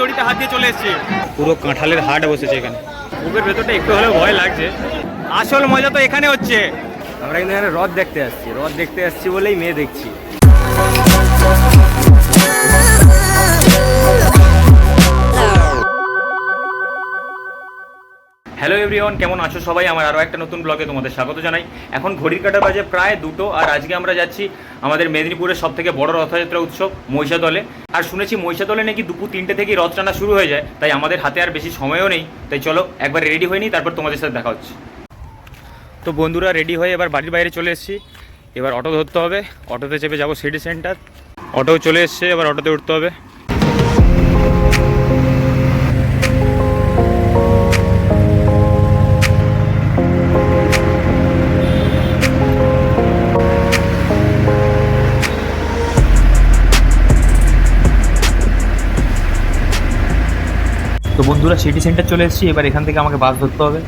দড়িতে হাত দিয়ে চলে এসেছি। পুরো কাঁঠালের হাট বসেছে এখানে। বুকের ভেতরটা একটু হলেও ভয় লাগছে। আসল মজা তো এখানে হচ্ছে। আমরা কিন্তু এখানে হ্রদ দেখতে আসছি। হ্রদ দেখতে আসছি বলেই মেয়ে দেখছি। হ্যালো এভরিওয়ান কেমন আছো সবাই? আমার আরও একটা নতুন ব্লগে তোমাদের স্বাগত জানাই। এখন ঘড়ির কাটা বাজে প্রায় দুটো, আর আজকে আমরা যাচ্ছি আমাদের মেদিনীপুরের সব থেকে বড় রথযাত্রা উৎসব, মহিষাদলে। আর শুনেছি মহিষাদলে নাকি দুপুর তিনটে থেকেই রথ টানা শুরু হয়ে যায়, তাই আমাদের হাতে আর বেশি সময়ও নেই। তাই চলো, একবার রেডি হয়ে নিই, তারপর তোমাদের সাথে দেখা হচ্ছে। তো বন্ধুরা রেডি হয়ে এবার বাড়ির বাইরে চলে এসেছি। এবার অটো ধরতে হবে, অটোতে চেপে যাব সিটি সেন্টার অটো চলে এসছে, এবার অটোতে উঠতে হবে। বন্ধুরা সিটি সেন্টার চলে এসেছি, এবার এখান থেকে আমাকে বাস ধরতে হবে।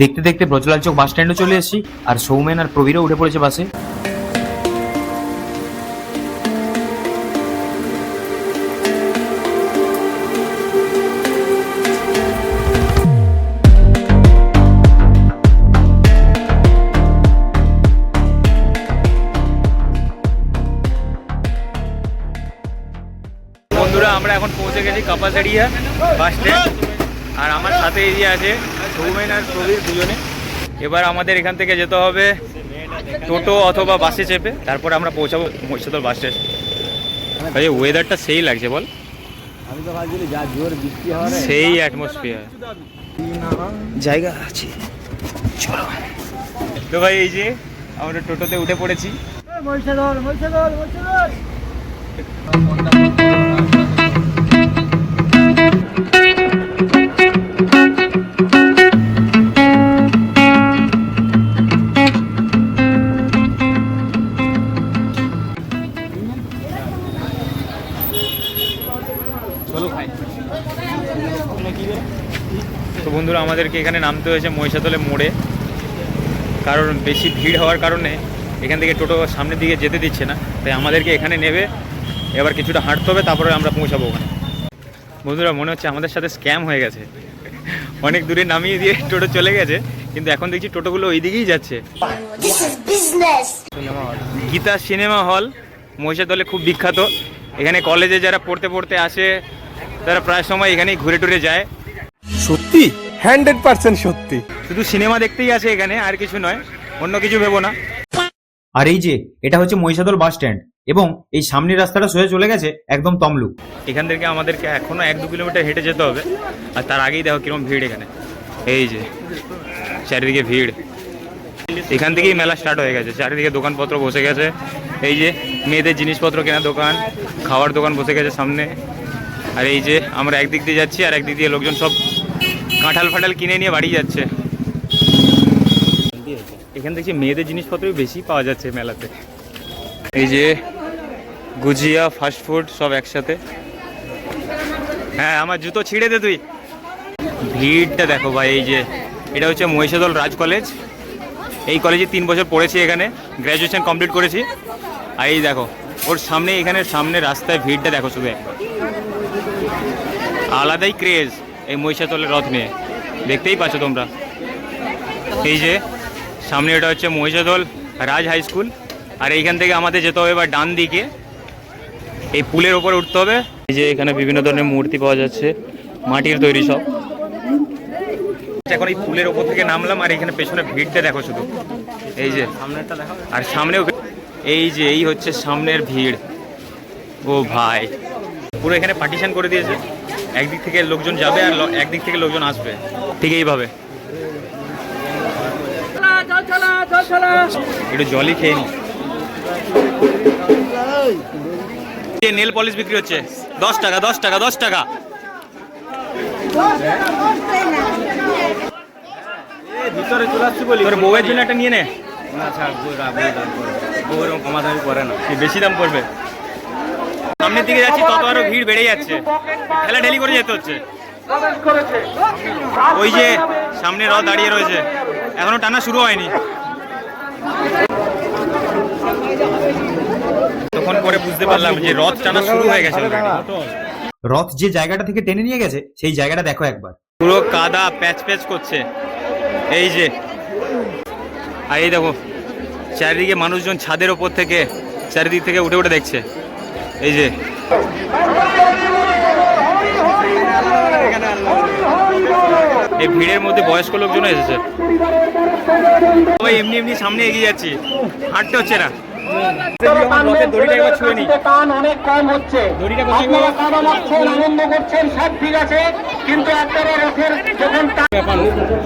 দেখতে দেখতে ব্রজলাল চোখ বাস স্ট্যান্ডে চলে এসেছি, আর সৌমেন আর প্রবীরও উঠে পড়েছে বাসে। পৌঁছে বাস স্ট্যান্ড আর আমার সাথে এই যে আছে সৌমেন আর প্রবীর দুজনে। এবার আমাদের এখান থেকে যেতে হবে টোটো অথবা বাসে চেপে। তারপর আমরা পৌঁছাবো মহিষাদল বাস স্ট্যান্ড এই ওয়েদারটা সেই লাগছে বল। আমি তো ভাবছিলি যা জোর বৃষ্টি হওয়ার সেই অ্যাটমসফিয়ার জায়গা আছে। চলো। তো ভাই এই যে আমরা টোটোতে উঠে পড়েছি। চলো আমাদেরকে এখানে নামতে হয়েছে মহিষাদলে মোড়ে। কারণ বেশি ভিড় হওয়ার কারণে এখান থেকে টোটো সামনের দিকে যেতে দিচ্ছে না। তাই আমাদেরকে এখানে নেবে এবার কিছুটা হাঁটতে হবে তারপরে আমরা পৌঁছাবো ওখানে। বন্ধুরা মনে হচ্ছে আমাদের সাথে স্ক্যাম হয়ে গেছে। অনেক দূরে নামিয়ে দিয়ে টোটো চলে গেছে কিন্তু এখন দেখছি টোটোগুলো ওই দিকেই যাচ্ছে. গীতা সিনেমা হল মহিষাদলে খুব বিখ্যাত। এখানে কলেজে যারা পড়তে পড়তে আসে তারা প্রায় সময় এখানেই ঘুরে টুরে যায়। সত্যি? হান্ড্রেড পার্সেন্ট সত্যি। শুধু সিনেমা দেখতেই আসে এখানে আর কিছু নয় অন্য কিছু ভেবো না। আর এই যে এটা হচ্ছে মহিষাদল বাস স্ট্যান্ড এবং এই সামনের রাস্তাটা সোজা চলে গেছে একদম তমলুক। এখান থেকে আমাদেরকে এখনও এক দু কিলোমিটার হেঁটে যেতে হবে আর তার আগেই দেখো কীরকম ভিড় এখানে। এই যে চারিদিকে ভিড়। এখান থেকেই মেলা স্টার্ট হয়ে গেছে চারিদিকে দোকানপত্র বসে গেছে। এই যে মেয়েদের জিনিসপত্র কেনার দোকান খাওয়ার দোকান বসে গেছে সামনে। আর এই যে আমরা একদিক দিয়ে যাচ্ছি আর একদিক দিয়ে লোকজন সব কাঁঠাল ফাটাল কিনে নিয়ে বাড়ি যাচ্ছে। এখান থেকে মেয়েদের জিনিসপত্রই বেশি পাওয়া যাচ্ছে মেলাতে। এই যে গুজিয়া ফাস্টফুড সব একসাথে। হ্যাঁ আমার জুতো ছিঁড়ে দে তুই। ভিড়টা দেখো ভাই, এই যে, এটা হচ্ছে মহিষাদল রাজ কলেজ। এই কলেজে তিন বছর পড়েছি এখানে গ্র্যাজুয়েশন কমপ্লিট করেছি। আর এই দেখো, ওর সামনে, এখানে সামনে রাস্তায় ভিড়টা দেখো শুধু। আলাদাই ক্রেজ এই মহিষাদলের রথ নিয়ে দেখতেই পাচ্ছ তোমরা। এই যে, সামনে এটা হচ্ছে মহিষাদল রাজ হাই স্কুল। আর এইখান থেকে আমাদের যেতে হবে এবার ডান দিকে। এই পুলের ওপরে উঠতে হবে। এই যে এখানে বিভিন্ন ধরনের মূর্তি পাওয়া যাচ্ছে, মাটির তৈরি সব। এখন এই পুলের ওপর থেকে নামলাম আর এখানে পেছনে ভিড়টা দেখো শুধু। এই যে সামনেরটা দেখো আর সামনেও এই যে, এই হচ্ছে সামনের ভিড়। ও ভাই। পুরো এখানে পার্টিশন করে দিয়েছে। একদিক থেকে লোকজন যাবে আর একদিক থেকে লোকজন আসবে। ঠিক এইভাবে। একটু জলই খেয়ে নি। নেল পলিশ বিক্রি হচ্ছে। দশ টাকা দশ টাকা দশ টাকা। ভিতরে চলে আসছি বলি। তোর বউয়ের জন্য একটা নিয়ে নে। না ছাড় বই রাখ, বই দাম করে। বউ এরকম কমা দামি করে না। কি বেশি দাম পড়বে। সামনের দিকে যাচ্ছি তত আরও ভিড় বেড়ে যাচ্ছে। ঠেলা ঠেলি করে যেতে হচ্ছে। ওই যে সামনে রথ দাঁড়িয়ে রয়েছে। এখনও টানা শুরু হয়নি। তো এতক্ষণ পরে বুঝতে পারলাম যে রথ টানা শুরু হয়ে গেছে। রথ যে জায়গাটা থেকে টেনে নিয়ে গেছে সেই জায়গাটা দেখো একবার। পুরো কাদা প্যাচ প্যাচ করছে। এই যে আর এই দেখো চারিদিকে মানুষজন ছাদের ওপর থেকে চারিদিক থেকে উঠে উঠে দেখছে। এই যে। এই ভিড়ের মধ্যে বয়স্ক লোকজন এসেছে। সবাই এমনি এমনি সামনে এগিয়ে যাচ্ছি। হাঁটতে হচ্ছে না।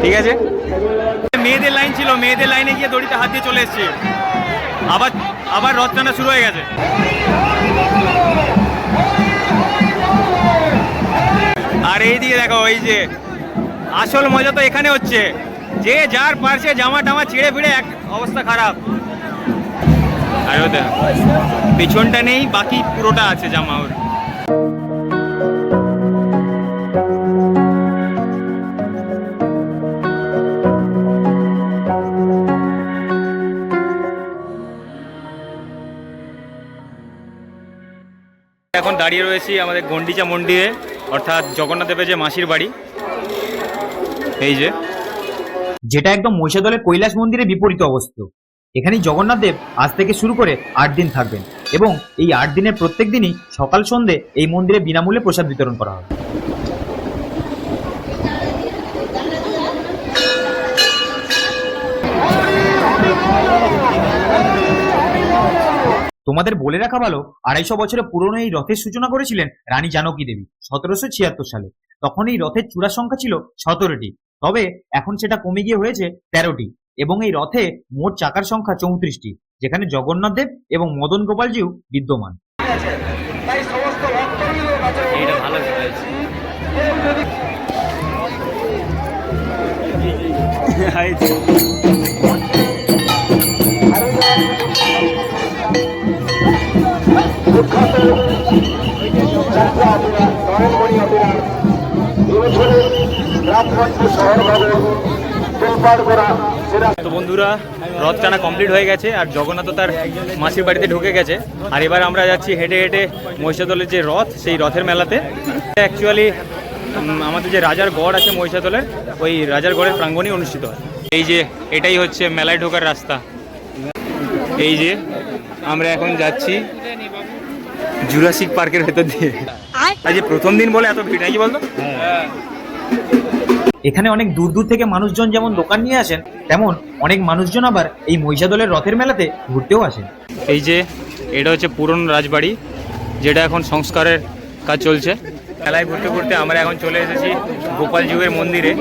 ঠিক আছে। মেয়েদের লাইন ছিল। মেয়েদের লাইনে গিয়ে দড়িতে হাত দিয়ে চলে এসেছি। আবার আবার রথ টানা শুরু হয়ে গেছে। এই যে আসল মজা তো এখানে হচ্ছে। যে যার পারছে জামা টামা ছিঁড়ে ফিড়ে এক অবস্থা খারাপ। ও নেই, বাকি পুরোটা আছে জামা ওর। এখন দাঁড়িয়ে রয়েছি আমাদের গন্ডিচা মন্দিরে। অর্থাৎ জগন্নাথদেবের যে মাসির বাড়ি, এই যে। যেটা একদম মহিষাদলের কৈলাস মন্দিরে বিপরীত অবস্থিত। এখানে জগন্নাথ দেব আজ থেকে শুরু করে আট দিন থাকবেন এবং এই আট দিনের প্রত্যেক দিনই সকাল সন্ধে এই মন্দিরে বিনামূল্যে প্রসাদ বিতরণ করা হয়। তোমাদের বলে রাখা ভালো আড়াইশো বছরের পুরনো এই রথের সূচনা করেছিলেন রানী জানকী দেবী সতেরোশো ছিয়াত্তর সালে। তখন এই রথের চূড়া সংখ্যা ছিল সতেরোটি। তবে এখন সেটা কমে গিয়ে হয়েছে তেরোটি এবং এই রথে মোট চাকার সংখ্যা চৌত্রিশটি যেখানে জগন্নাথ দেব এবং মদন গোপালজিও বিদ্যমান। তো বন্ধুরা রথ টানা কমপ্লিট হয়ে গেছে আর জগন্নাথ তার মাসির বাড়িতে ঢুকে গেছে। আর এবার আমরা যাচ্ছি হেঁটে হেঁটে মহিষাদলের যে রথ, সেই রথের মেলাতে। অ্যাকচুয়ালি আমাদের যে রাজার গড় আছে মহিষাদলের ওই রাজার গড়ের প্রাঙ্গণেই অনুষ্ঠিত হয়। এই যে, এটাই হচ্ছে মেলায় ঢোকার রাস্তা। এই যে, আমরা এখন যাচ্ছি জুরাসিক পার্কের ভেতর দিয়ে। আজ প্রথম দিন বলে এত ভিড় নাকি বলতো? এখানে অনেক দূর দূর থেকে মানুষজন যেমন দোকান নিয়ে আসেন তেমন অনেক মানুষজন আবার এই মহিষাদলের রথের মেলাতে ঘুরতেও আসেন। এই যে এটা হচ্ছে পুরনো রাজবাড়ি যেটা এখন সংস্কারের কাজ চলছে। মেলায় ঘুরতে ঘুরতে আমরা এখন চলে এসেছি গোপাল যুগের মন্দিরে।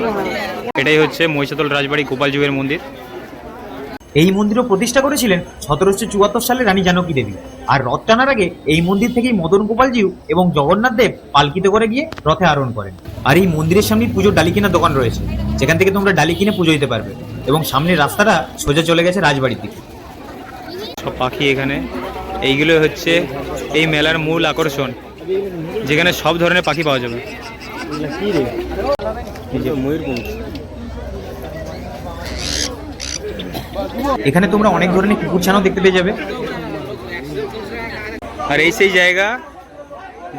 এটাই হচ্ছে মহিষাদল রাজবাড়ি গোপাল যুগের মন্দির। এই মন্দিরও প্রতিষ্ঠা করেছিলেন সতেরোশো চুয়াত্তর সালে রানী জানকী দেবী। আর রথ টানার আগে এই মন্দির থেকেই মদন গোপালজিউ এবং জগন্নাথ দেব পালকিতে করে গিয়ে রথে আরোহণ করেন। আর এই মন্দিরের সামনে পুজোর ডালি কেনার দোকান রয়েছে। যেখান থেকে তোমরা ডালি কিনে পুজো দিতে পারবে এবং সামনের রাস্তাটা সোজা চলে গেছে রাজবাড়ির দিকে। সব পাখি এখানে। এইগুলো হচ্ছে এই মেলার মূল আকর্ষণ যেখানে সব ধরনের পাখি পাওয়া যাবে। এখানে তোমরা অনেক ধরনের কুকুর ছানাও দেখতে পেয়ে যাবে। আর এই সেই জায়গা,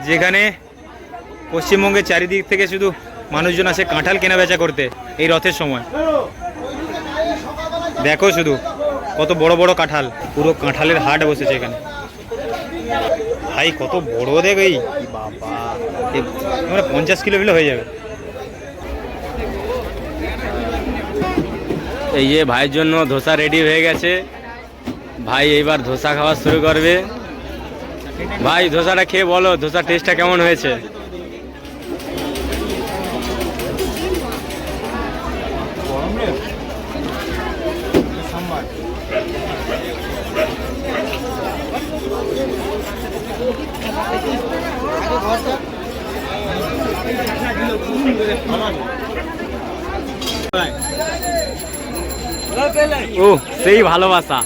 যেখানে পশ্চিমবঙ্গের চারিদিক থেকে শুধু মানুষজন আসে কাঁঠাল কেনা বেচা করতে এই রথের সময়। দেখো শুধু, কত বড় বড় কাঁঠাল, পুরো কাঁঠালের হাট বসেছে এখানে। ভাই, কত বড় দেখ এই। বাবা আমরা পঞ্চাশ কিলো কিলো হয়ে যাবে। এই যে ভাইয়ের জন্য ধোসা রেডি হয়ে গেছে। ভাই এইবার ধোসা খাওয়া শুরু করবে। ভাই, ধোসাটা খেয়ে বলো ধোসা টেস্টটা কেমন হয়েছে? ও সেই ভালোবাসা।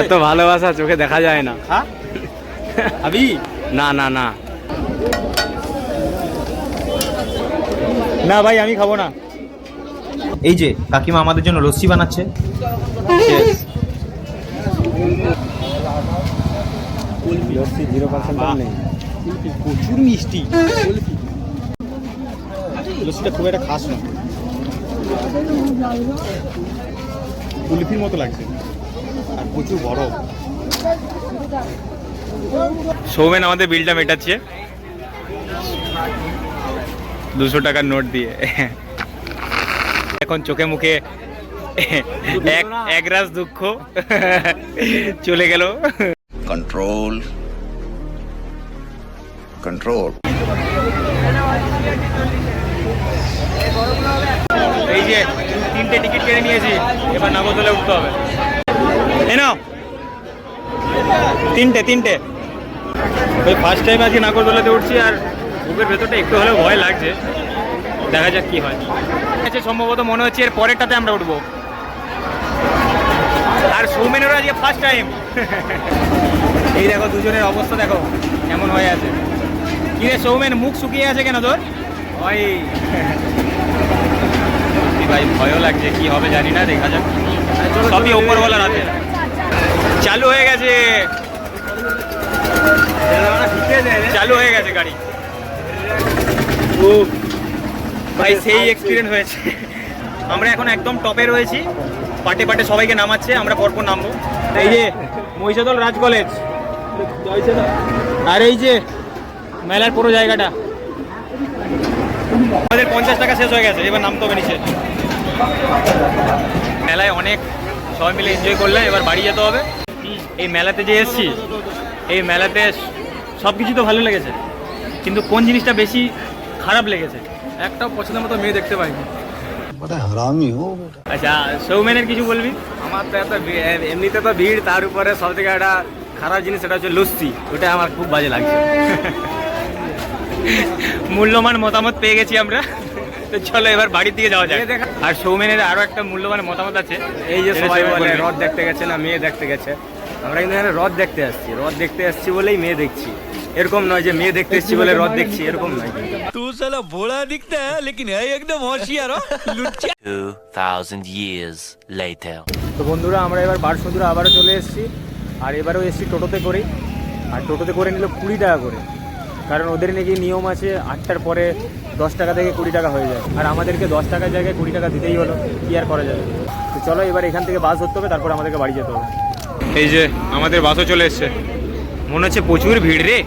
এত ভালোবাসা চোখে দেখা যায় না। আবি? না না না। না ভাই আমি খাব না। এই যে কাকিমা আমাদের জন্য লস্যি বানাচ্ছে। প্রচুর মিষ্টি। লস্যিটা খুব একটা খাস না। কুলফির মতো লাগছে। আর প্রচুর বরফ। সৌমেন আমাদের বিলটা মেটাচ্ছে। দুশো টাকার নোট দিয়ে। এখন চোখে মুখে এক একরাশ দুঃখ চলে গেল। Control. Control. এই যে তিনটে টিকিট কেটে নিয়েছি, এবার নাগরদোলে উঠতে হবে। এই নাও। তিনটে তিনটে। ওই ফার্স্ট টাইম আজকে নাগরদোলাতে উঠছি আর বুকের ভেতরটা একটু হলেও ভয় লাগছে। দেখা যাক কি হয়। আচ্ছা সম্ভবত মনে হচ্ছে এর পরেরটাতে আমরা উঠবো। আর সৌমেনেরও আজকে ফার্স্ট টাইম এই দেখো দুজনের অবস্থা দেখো এমন হয়ে আছে। কি রে সৌমেন, মুখ শুকিয়ে আছে কেন তোর? ওই। সত্যি ভাই ভয়ও লাগছে কি হবে জানি না দেখা যাক। সবই ওপরওয়ালার হাতে চালু হয়ে গেছে। চালু হয়ে গেছে গাড়ি। ও ভাই সেই এক্সপিরিয়েন্স হয়েছে। আমরা এখন একদম টপে রয়েছি। পাটে পাটে সবাইকে নামাচ্ছে আমরা পরপর নামবো। এই যে মহিষাদল রাজ কলেজ। আর এই যে মেলার পুরো জায়গাটা। আমাদের পঞ্চাশ টাকা শেষ হয়ে গেছে এবার নামতে হবে নিচে। মেলায় অনেক সবাই মিলে এনজয় করলাম এবার বাড়ি যেতে হবে। এই মেলাতে যে এসছি এই মেলাতে সব কিছু তো ভালো লেগেছে কিন্তু কোন জিনিসটা বেশি খারাপ লেগেছে? একটাও পছন্দের মতো মেয়ে দেখতে পাইনি। আচ্ছা সৌমেনের কিছু বলবি? আমার তো এত এমনিতে তো ভিড় তার উপরে সব থেকে একটা খারাপ জিনিস সেটা হচ্ছে লস্যি ওটা আমার খুব বাজে লাগছে। মূল্যমান মতামত পেয়ে গেছি আমরা। তো চলো এবার বাড়ির দিকে যাওয়া যায় আর সৌমেনের আরও একটা মূল্যবান মতামত আছে। এই যে সবাই বলে রথ দেখতে গেছে না মেয়ে দেখতে গেছে। আমরা কিন্তু এখানে রথ দেখতে আসছি। রথ দেখতে আসছি বলেই মেয়ে দেখছি। এরকম নয় যে মেয়ে দেখতে এসছি বলে রথ দেখছি এরকম নয়। তুই সালা ভোলা দিখতে লেকিন এই একদম হোশিয়ার লুচ্চা 2000 years later তো বন্ধুরা আমরা এবার বারসুন্দরা আবারও চলে এসেছি। আর এবারও এসেছি টোটোতে করে আর টোটোতে করে নিল কুড়ি টাকা করে। কারণ ওদের নাকি নিয়ম আছে আটটার পরে দশ টাকা থেকে কুড়ি টাকা হয়ে যায়। আর আমাদেরকে দশ টাকার জায়গায় কুড়ি টাকা দিতেই হলো কি আর করা যাবে? তো চলো এবার এখান থেকে বাস ধরতে হবে তারপর আমাদেরকে বাড়ি যেতে হবে। এই যে আমাদের বাসও চলে এসছে। মনে হচ্ছে প্রচুর ভিড় রে।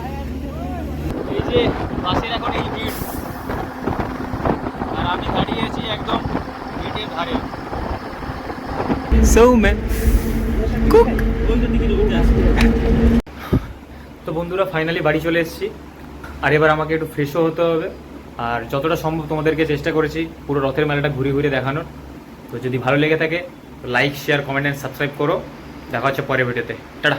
এই যে বাসের এখন এই ভিড়। আর আমি দাঁড়িয়ে আছি একদম গেটের ধারে। সৌম্যান কুক তো বন্ধুরা ফাইনালি বাড়ি চলে এসেছি। আর এবার আমাকে একটু ফ্রেশও হতে হবে। আর যতটা সম্ভব তোমাদেরকে চেষ্টা করেছি পুরো রথের মেলাটা ঘুরে ঘুরে দেখানোর। তো যদি ভালো লেগে থাকে like share comment and subscribe করো। দেখা হচ্ছে পরের ভিডিওতে টাটা!